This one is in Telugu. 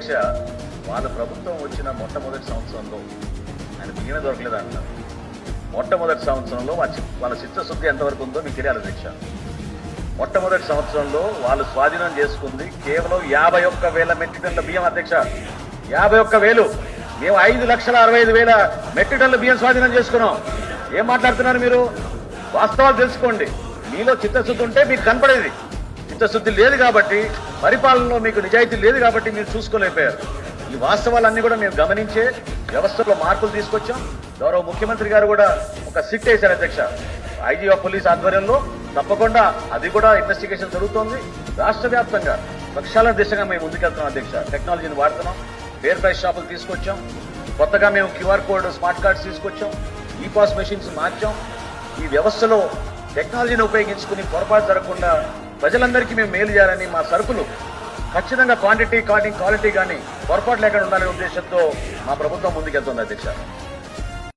అధ్యక్ష వాళ్ళ ప్రభుత్వం వచ్చిన మొట్టమొదటి సంవత్సరంలో ఆయన మిగిలిన దొరకలేదు అంటారు మొట్టమొదటి సంవత్సరంలో వాళ్ళ చి- వాళ్ళ చిత్తశుద్ధి ఎంతవరకు ఉందో మీకు తెలియాలి అధ్యక్ష. మొట్టమొదటి సంవత్సరంలో వాళ్ళు స్వాధీనం చేసుకుంది కేవలం యాభై ఒక్క వేల మెట్రిక్ టన్నుల బియ్యం అధ్యక్ష. యాభై ఒక్క వేలు. మేము ఐదు లక్షల అరవై ఐదు వేల మెట్రిక్ టన్నుల బియ్యం స్వాధీనం చేసుకున్నాం. ఏం మాట్లాడుతున్నారు మీరు? వాస్తవాలు తెలుసుకోండి. మీలో చిత్తశుద్ధి ఉంటే మీకు కనపడేది. చిత్తశుద్ధి లేదు కాబట్టి పరిపాలనలో మీకు నిజాయితీ లేదు కాబట్టి మీరు చూసుకోలేకపోయారు. ఈ వాస్తవాలన్నీ కూడా మేము గమనించే వ్యవస్థలో మార్పులు తీసుకొచ్చాం. గౌరవ ముఖ్యమంత్రి గారు కూడా ఒక సిట్ వేశారు అధ్యక్ష. ఐజీ ఆఫ్ పోలీస్ ఆధ్వర్యంలో తప్పకుండా అది కూడా ఇన్వెస్టిగేషన్ జరుగుతోంది. రాష్ట్ర వ్యాప్తంగా లక్ష్యాల దిశగా మేము ముందుకెళ్తున్నాం అధ్యక్ష. టెక్నాలజీని వాడుతున్నాం. ఫేర్ ప్రైస్ షాపులు తీసుకొచ్చాం. కొత్తగా మేము క్యూఆర్ కోడ్ స్మార్ట్ కార్డ్స్ తీసుకొచ్చాం. ఈ పాస్ మెషిన్స్ మార్చాం. ఈ వ్యవస్థలో టెక్నాలజీని ఉపయోగించుకుని పొరపాటు జరగకుండా ప్రజలందరికీ మేము మేలు చేయాలని మా సరుకులు ఖచ్చితంగా క్వాంటిటీ క్వాంటిటీ క్వాలిటీ కానీ పొరపాటు లేకుండా ఉండాలనే ఉద్దేశంతో మా ప్రభుత్వం ముందుకెళ్తుంది అధ్యక్ష.